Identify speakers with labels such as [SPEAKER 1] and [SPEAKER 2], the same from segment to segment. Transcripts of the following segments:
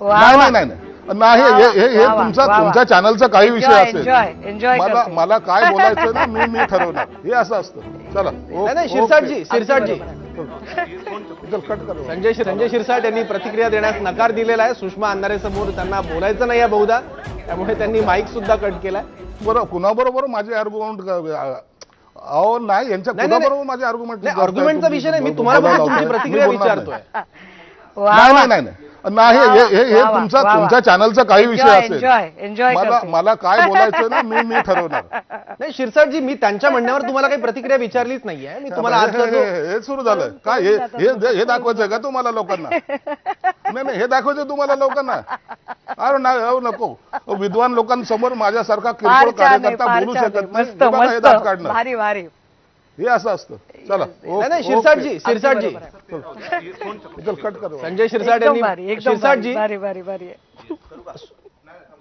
[SPEAKER 1] वा,
[SPEAKER 2] नाही
[SPEAKER 1] वा.
[SPEAKER 2] नाही नाही नाही.
[SPEAKER 1] वा,
[SPEAKER 2] हे हे हे
[SPEAKER 1] वा, वा,
[SPEAKER 2] तुमचा
[SPEAKER 1] वा, वा.
[SPEAKER 2] तुमच्या चॅनलचा काही विषय
[SPEAKER 1] Enjoy,
[SPEAKER 2] असेल.
[SPEAKER 1] enjoy,
[SPEAKER 2] मला
[SPEAKER 1] करते.
[SPEAKER 2] मला काय बोलायचं ना मी मी ठरवणार. हे असं असतं. चला
[SPEAKER 3] नाही नाही शिरसाटजी शिरसाटजी.
[SPEAKER 2] चल कट कर.
[SPEAKER 3] संजय संजय शिरसाट यांनी प्रतिक्रिया देण्यास नकार दिलेला आहे. सुषमा अंधारे समोर त्यांना बोलायचं नाही आहे बहुधा. त्यामुळे त्यांनी माईक सुद्धा कट केलाय.
[SPEAKER 2] बरं कुणाबरोबर माझे आर्ग्युमेंट अहो नाही यांच्या
[SPEAKER 3] नाही, नाही,
[SPEAKER 2] कुणाबरोबर माझे आर्ग्युमेंट
[SPEAKER 3] नाही आर्ग्युमेंटचा विषय नाही. मी तुम्हाला फक्त तुमची प्रतिक्रिया विचारतोय.
[SPEAKER 1] वा,
[SPEAKER 2] नाही
[SPEAKER 1] वा.
[SPEAKER 2] नाही नाही. नाही हे हे हे
[SPEAKER 1] वा, वा,
[SPEAKER 2] तुमचा
[SPEAKER 1] वा, वा.
[SPEAKER 2] तुमच्या चॅनलचा काही विषय
[SPEAKER 1] Enjoy,
[SPEAKER 2] असेल.
[SPEAKER 1] enjoy, enjoy
[SPEAKER 2] मला
[SPEAKER 1] करते.
[SPEAKER 2] मला काय बोलायचं ना मी मी ठरवणार.
[SPEAKER 3] नाही शिरसाटजी मी त्यांच्या म्हणण्यावर तुम्हाला काही प्रतिक्रिया विचारलीच नाहीये. मी तुम्हाला
[SPEAKER 2] हे-
[SPEAKER 3] आजचा
[SPEAKER 2] हे- हे हे सुरू झालं. काय हे हे हे दाखवायचंय का तुम्हाला लोकांना? नाही नाही हे दाखवायचं तुम्हाला लोकांना. अरे नाही अहो नको. अहो, विद्वान लोकांसमोर माझ्यासारखा
[SPEAKER 1] फार
[SPEAKER 2] किरकोळ
[SPEAKER 1] छान आहे,
[SPEAKER 2] कार्यकर्ता
[SPEAKER 1] फार
[SPEAKER 2] बोलू
[SPEAKER 1] छान आहे.
[SPEAKER 2] शकत नाही
[SPEAKER 1] मस्त
[SPEAKER 2] हे बघा, हे
[SPEAKER 1] मस्त.
[SPEAKER 2] दात काढणं
[SPEAKER 1] भारी भारी.
[SPEAKER 2] हे असं असतं. चला.
[SPEAKER 3] नाही शिरसाटजी. शिरसाटजी.
[SPEAKER 2] चल कट कर.
[SPEAKER 3] संजय शिरसाट
[SPEAKER 1] एकदम भारी
[SPEAKER 3] यांनी
[SPEAKER 1] एकदम भारी.
[SPEAKER 3] शिरसाटजी.
[SPEAKER 1] भारी भारी भारी. आहे.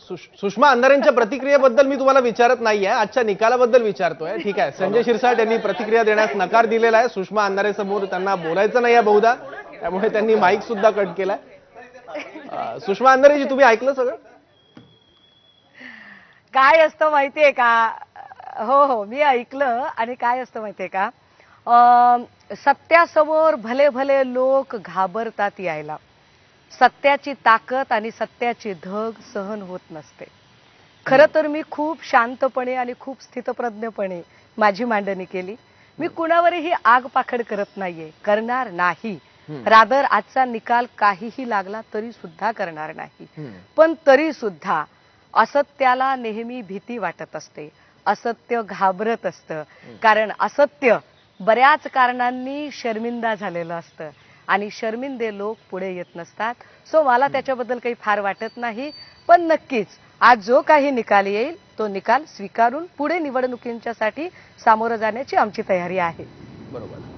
[SPEAKER 3] सुष- सुषमा अंधारेंच्या प्रतिक्रियेबद्दल मी तुम्हाला विचारत नाहीये. आजच्या निकालाबद्दल विचारतोय. ठीक आहे. संजय शिरसाट यांनी प्रतिक्रिया देण्यास नकार दिलेला आहे. सुषमा अंधारे समोर त्यांना बोलायचं नाही आहे बहुधा. त्यामुळे त्यांनी माईक सुद्धा कट केलाय. अं, सुषमा अंधारेजी तुम्ही ऐकलं सगळं?
[SPEAKER 1] काय असतं माहितीये का? हो हो मी ऐकलं. आणि काय असतं माहितीये का? अं, सत्यासमोर भले भले लोक घाबरतात यायला. सत्याची ताकद आणि सत्याची धग सहन होत नसते. खरं तर मी खूप शांतपणे आणि खूप स्थितप्रज्ञपणे माझी मांडणी केली. मी कुणावरही आग पाखड करत नाहीये. करणार नाही. रादर आजचा निकाल काहीही लागला तरी सुद्धा करणार नाही. पण तरी सुद्धा असत्याला नेहमी भीती वाटत असते. असत्य घाबरत असतं. कारण असत्य बऱ्याच कारणांनी शर्मिंदा झालेलं असतं. आणि शर्मिंदे लोक पुढे येत नसतात. सो मला त्याच्याबद्दल काही फार वाटत नाही. पण नक्कीच आज जो काही निकाल येईल तो निकाल स्वीकारून पुढे निवडणुकींच्यासाठी सामोरं जाण्याची आमची तयारी आहे.
[SPEAKER 3] बरोबर.